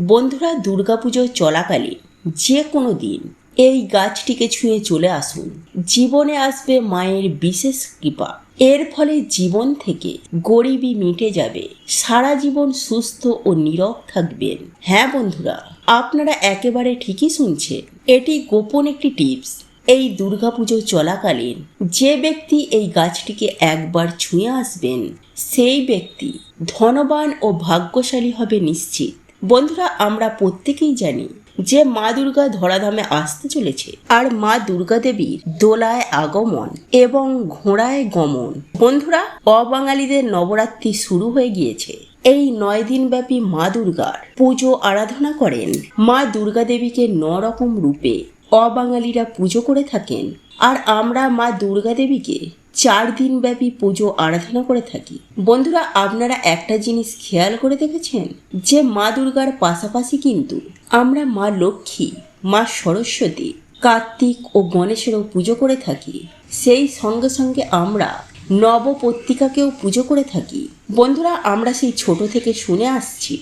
বন্ধুরা দুর্গাপুজো চলাকালীন যে কোনো দিন এই গাছটিকে ছুঁয়ে চলে আসুন। জীবনে আসবে মায়ের বিশেষ কৃপা। এর ফলে জীবন থেকে গরিবি মিটে যাবে। সারা জীবন সুস্থ ও নীরব থাকবেন। হ্যাঁ বন্ধুরা, আপনারা একেবারে ঠিকই শুনছেন। এটি গোপন একটি টিপস। এই দুর্গাপুজো চলাকালীন যে ব্যক্তি এই গাছটিকে একবার ছুঁয়ে আসবেন, সেই ব্যক্তি ধনবান ও ভাগ্যশালী হবে নিশ্চিত। বন্ধুরা, আমরা প্রত্যেকেই জানি যে মা দুর্গা ধরাধামে আসতে চলেছে আর মা দুর্গা দেবীর দোলায় আগমন এবং ঘোড়ায় গমন। বন্ধুরা, অবাঙালিদের নবরাত্রি শুরু হয়ে গিয়েছে। এই নয় দিন ব্যাপী মা দুর্গার পুজো আরাধনা করেন মা দুর্গা দেবীকে রকম রূপে অবাঙালিরা পুজো করে থাকেন। আর আমরা মা দুর্গা দেবীকে চার দিন ব্যাপী পুজো আরাধনা করে থাকি। বন্ধুরা, আপনারা একটা জিনিস খেয়াল করে দেখেছেন? যে মা দুর্গার পাশাপাশি কিন্তু আমরা মা লক্ষ্মী, মা সরস্বতী, কার্তিক ও গণেশেরও পুজো করে থাকি। সেই সঙ্গে সঙ্গে আমরা নবপত্রিকাকেও পুজো করে থাকি। বন্ধুরা, আমরা সেই ছোট থেকে শুনে আসছি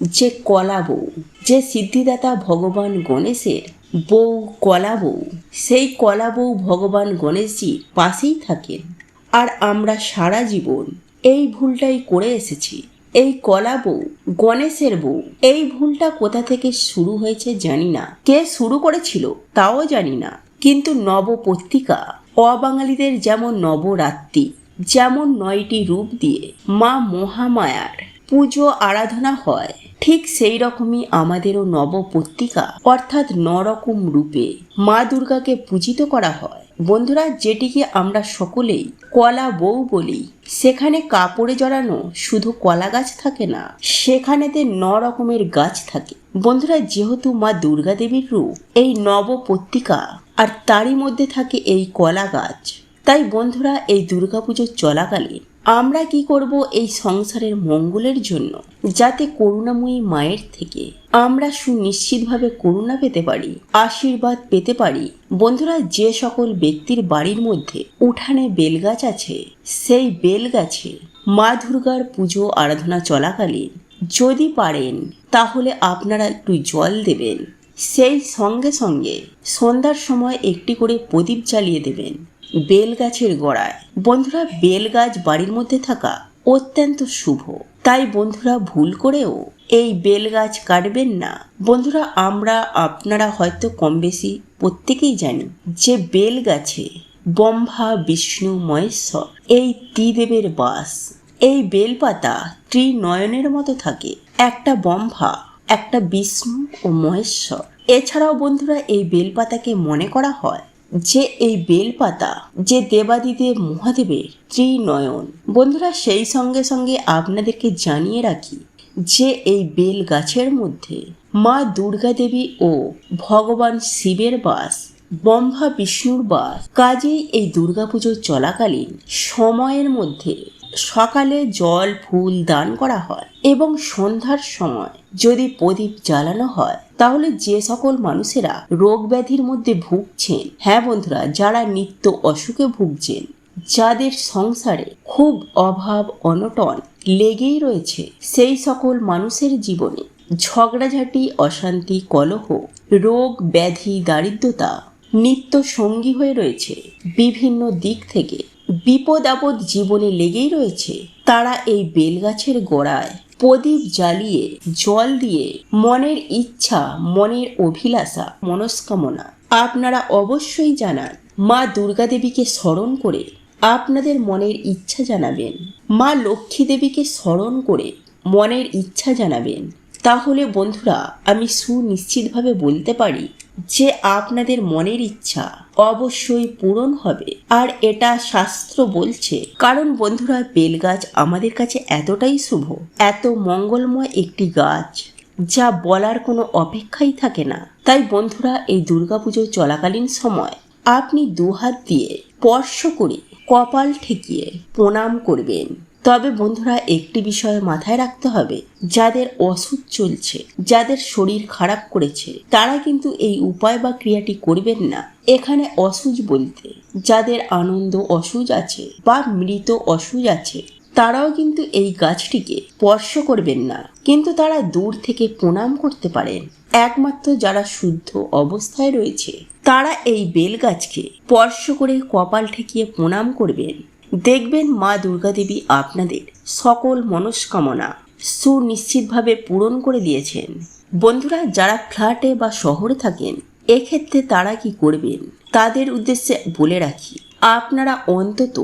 যে কলা বউ, যে সিদ্ধিদাতা ভগবান গণেশের বউ কলা বউ, সেই কলা বউ ভগবান গণেশজির পাশেই থাকেন। আর আমরা সারা জীবন এই ভুলটাই করে এসেছি। এই কলা বউ, গণেশের বউ, এই ভুলটা কোথা থেকে শুরু হয়েছে জানি না। কে শুরু করেছিল তাও জানি না। কিন্তু নবপত্রিকা, অবাঙালিদের যেমন নবরাত্রি, যেমন নয়টি রূপ দিয়ে মা মহামায়ার পুজো আরাধনা হয় ঠিক সেই রকমই আমাদেরও নবপত্রিকা, অর্থাৎ নরকম রূপে মা দুর্গাকে পূজিত করা হয়। বন্ধুরা, যেটিকে আমরা সকলেই কলা বউ বলি, সেখানে কাপড়ে জড়ানো শুধু কলা গাছ থাকে না, সেখানেতে ন রকমের গাছ থাকে। বন্ধুরা, যেহেতু মা দুর্গা দেবীর রূপ এই নবপত্রিকা, আর তারই মধ্যে থাকে এই কলা গাছ, তাই বন্ধুরা, এই দুর্গাপুজোর চলাকালীন আমরা কি করব এই সংসারের মঙ্গলের জন্য? যাতে করুণাময়ী মায়ের থেকে আমরা সুনিশ্চিতভাবে করুণা পেতে পারি, আশীর্বাদ পেতে পারি। বন্ধুরা, যে সকল ব্যক্তির বাড়ির মধ্যে উঠানে বেলগাছ আছে, সেই বেলগাছে মা দুর্গার পুজো, আরাধনা চলাকালীন যদি পারেন, তাহলে আপনারা একটু জল দেবেন। সেই সঙ্গে সঙ্গে সন্ধ্যার সময় একটি করে প্রদীপ জ্বালিয়ে দেবেন। বেল গাছের গোড়ায়। বন্ধুরা বেল গাছ বাড়ির মধ্যে থাকা অত্যন্ত শুভ। তাই বন্ধুরা, ভুল করেও এই বেল গাছ কাটবেন না। বন্ধুরা, আমরা আপনারা হয়তো কম বেশি প্রত্যেকেই জানি যে বেল গাছে ব্রহ্মা, বিষ্ণু, মহেশ্বর, এই ত্রিদেবের বাস। এই বেলপাতা ত্রিনয়নের মতো থাকে। একটা ব্রহ্মা, একটা বিষ্ণু ও মহেশ্বর। এছাড়াও বন্ধুরা, এই বেলপাতাকে মনে করা হয় যে এই বেলপাতা যে দেবাদিদেব মহাদেবের ত্রিনয়ন। বন্ধুরা, সেই সঙ্গে সঙ্গে আপনাদেরকে জানিয়ে রাখি যে এই বেল গাছের মধ্যে মা দুর্গা দেবী ও ভগবান শিবের বাস, ব্রহ্মা বিষ্ণুর বাস কাজেই এই দুর্গাপুজোর চলাকালীন সময়ের মধ্যে সকালে জল, ফুল দান করা হয় এবং সন্ধ্যার সময় যদি প্রদীপ জ্বালানো হয় তাহলে যে সকল মানুষেরা রোগ ব্যাধির মধ্যে ভুগছেন হ্যাঁ বন্ধুরা, যারা নিত্য অসুখে ভুগছেন, যাদের সংসারে খুব অভাব অনটন লেগেই রয়েছে, সেই সকল মানুষের জীবনে ঝগড়াঝাটি, অশান্তি, কলহ, রোগ ব্যাধি, দারিদ্রতা নিত্য সঙ্গী হয়ে রয়েছে। বিভিন্ন দিক থেকে বিপদ আপদ জীবনে লেগেই রয়েছে তারা এই বেলগাছের গোড়ায়। প্রদীপ জ্বালিয়ে, জল দিয়ে, মনের ইচ্ছা, মনের অভিলাষা, মনস্কামনা আপনারা অবশ্যই জানান। মা দুর্গা দেবীকে স্মরণ করে আপনাদের মনের ইচ্ছা জানাবেন। মা লক্ষ্মী দেবীকে স্মরণ করে মনের ইচ্ছা জানাবেন। তাহলে বন্ধুরা, আমি সুনিশ্চিতভাবে বলতে পারি যে আপনাদের মনের ইচ্ছা অবশ্যই পূরণ হবে। আর এটা শাস্ত্র বলছে, কারণ বন্ধুরা, বেলগাছ আমাদের কাছে এতটাই শুভ, এত মঙ্গলময় একটি গাছ, যা বলার কোনো অপেক্ষাই থাকে না। তাই বন্ধুরা, এই দুর্গাপুজো চলাকালীন সময় আপনি দুহাত দিয়ে স্পর্শ করে কপাল ঠেকিয়ে প্রণাম করবেন। তবে বন্ধুরা একটি বিষয় মাথায় রাখতে হবে। যাদের অসুখ চলছে, যাদের শরীর খারাপ করেছে, তারা কিন্তু এই উপায় বা ক্রিয়াটি করবেন না। এখানে অসুজ বলতে, যাদের আনন্দ অসুজ আছে বা মৃত অসুজ আছে, তারাও কিন্তু এই গাছটিকে স্পর্শ করবেন না। কিন্তু তারা দূর থেকে প্রণাম করতে পারেন। একমাত্র যারা শুদ্ধ অবস্থায় রয়েছে, তারা এই বেল গাছকে স্পর্শ করে কপাল ঠেকিয়ে প্রণাম করবেন। দেখবেন মা দুর্গাদেবী আপনাদের সকল মনস্কামনা সুনিশ্চিতভাবে পূরণ করে দিয়েছেন। বন্ধুরা, যারা ফ্ল্যাটে বা শহরে থাকেন, এক্ষেত্রে তারা কি করবেন? তাদের উদ্দেশ্যে বলে রাখি, আপনারা অন্তত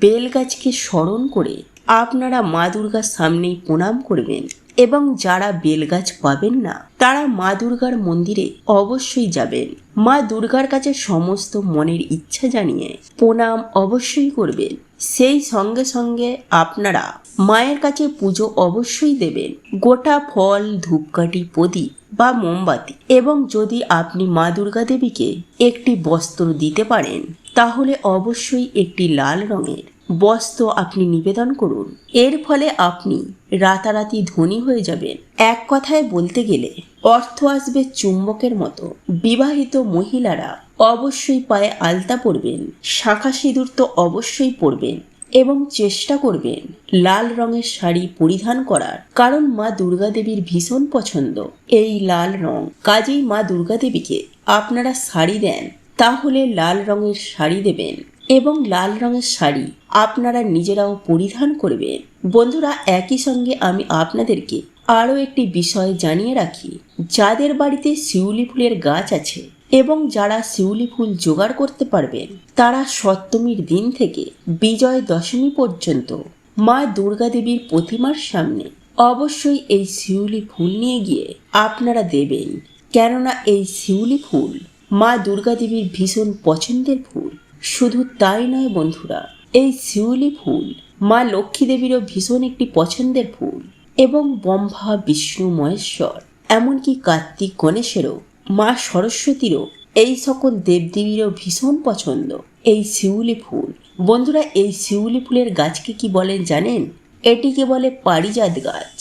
বেল গাছকে স্মরণ করে আপনারা মা দুর্গার সামনেই প্রণাম করবেন। এবং যারা বেলগাছ পাবেন না, তারা মা দুর্গার মন্দিরে অবশ্যই যাবেন। মা দুর্গার কাছে সমস্ত মনের ইচ্ছা জানিয়ে প্রণাম অবশ্যই করবেন। সেই সঙ্গে সঙ্গে আপনারা মায়ের কাছে পুজো অবশ্যই দেবেন। গোটা ফল, ধূপকাঠি, প্রদীপ বা মোমবাতি এবং যদি আপনি মা দুর্গা দেবীকে একটি বস্ত্র দিতে পারেন, তাহলে অবশ্যই একটি লাল রঙের বস্ত্র আপনি নিবেদন করুন। এর ফলে আপনি রাতারাতি ধনী হয়ে যাবেন। এক কথায় বলতে গেলে, অর্থ আসবে চুম্বকের মতো। বিবাহিত মহিলারা অবশ্যই পায়ে আলতা পরবেন, শাখা সিঁদুর তো অবশ্যই পরবেন এবং চেষ্টা করবেন লাল রঙের শাড়ি পরিধান করার। কারণ মা দুর্গা দেবীর ভীষণ পছন্দ এই লাল রং। কাজেই মা দুর্গা দেবীকে আপনারা শাড়ি দেন, তাহলে লাল রঙের শাড়ি দেবেন। এবং লাল রঙের শাড়ি আপনারা নিজেরাও পরিধান করবেন বন্ধুরা, একই সঙ্গে আমি আপনাদেরকে আরও একটি বিষয় জানিয়ে রাখি। যাদের বাড়িতে শিউলি ফুলের গাছ আছে এবং যারা শিউলি ফুল জোগাড় করতে পারবেন তারা সপ্তমীর দিন থেকে বিজয় দশমী পর্যন্ত মা দুর্গা দেবীর প্রতিমার সামনে অবশ্যই এই শিউলি ফুল নিয়ে গিয়ে আপনারা দেবেন। কেননা এই শিউলি ফুল মা দুর্গা দেবীর ভীষণ পছন্দের ফুল। শুধু তাই নয় বন্ধুরা, এই শিউলি ফুল, মা লক্ষ্মী দেবীরও ভীষণ একটি পছন্দের ফুল এবং ব্রহ্মা, বিষ্ণু, মহেশ্বর, এমনকি কার্তিক গণেশেরও, মা সরস্বতীরও এই সকল দেবদেবীরও ভীষণ পছন্দ এই শিউলি ফুল। বন্ধুরা, এই শিউলি ফুলের গাছকে কি বলেন জানেন? এটিকে বলে পারিজাত গাছ।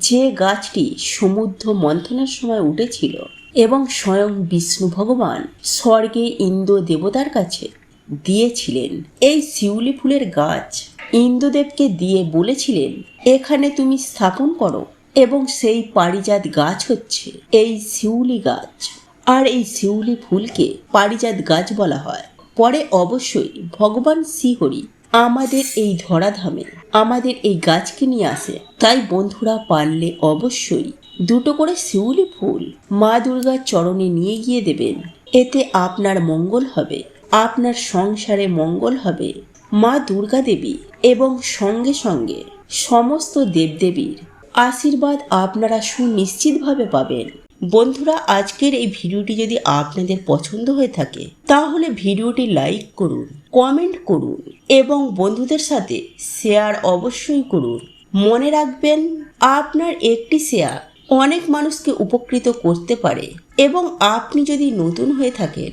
যে গাছটি সমুদ্র মন্থনের সময় উঠেছিল এবং স্বয়ং বিষ্ণু ভগবান স্বর্গে ইন্দ্র দেবতার কাছে দিয়েছিলেন। এই শিউলি ফুলের গাছ ইন্দ্রদেবকে দিয়ে বলেছিলেন, এখানে তুমি স্থাপন করো এবং সেই পারিজাত গাছ হচ্ছে এই শিউলি গাছ। আর এই শিউলি ফুলকে পারিজাত গাছ বলা হয়। পরে অবশ্যই ভগবান শ্রীহরি আমাদের এই ধরাধামে আমাদের এই গাছকে নিয়ে আসে। তাই বন্ধুরা, পারলে অবশ্যই দুটো করে শিউলি ফুল মা দুর্গার চরণে নিয়ে গিয়ে দেবেন। এতে আপনার মঙ্গল হবে। আপনার সংসারে মঙ্গল হবে, মা দুর্গা দেবী এবং সঙ্গে সঙ্গে সমস্ত দেবদেবীর আশীর্বাদ আপনারা সুনিশ্চিতভাবে পাবেন। বন্ধুরা, আজকের এই ভিডিওটি যদি আপনাদের পছন্দ হয়ে থাকে, তাহলে ভিডিওটি লাইক করুন, কমেন্ট করুন, এবং বন্ধুদের সাথে শেয়ার অবশ্যই করুন। মনে রাখবেন, আপনার একটি শেয়ার অনেক মানুষকে উপকৃত করতে পারে, এবং আপনি যদি নতুন হয়ে থাকেন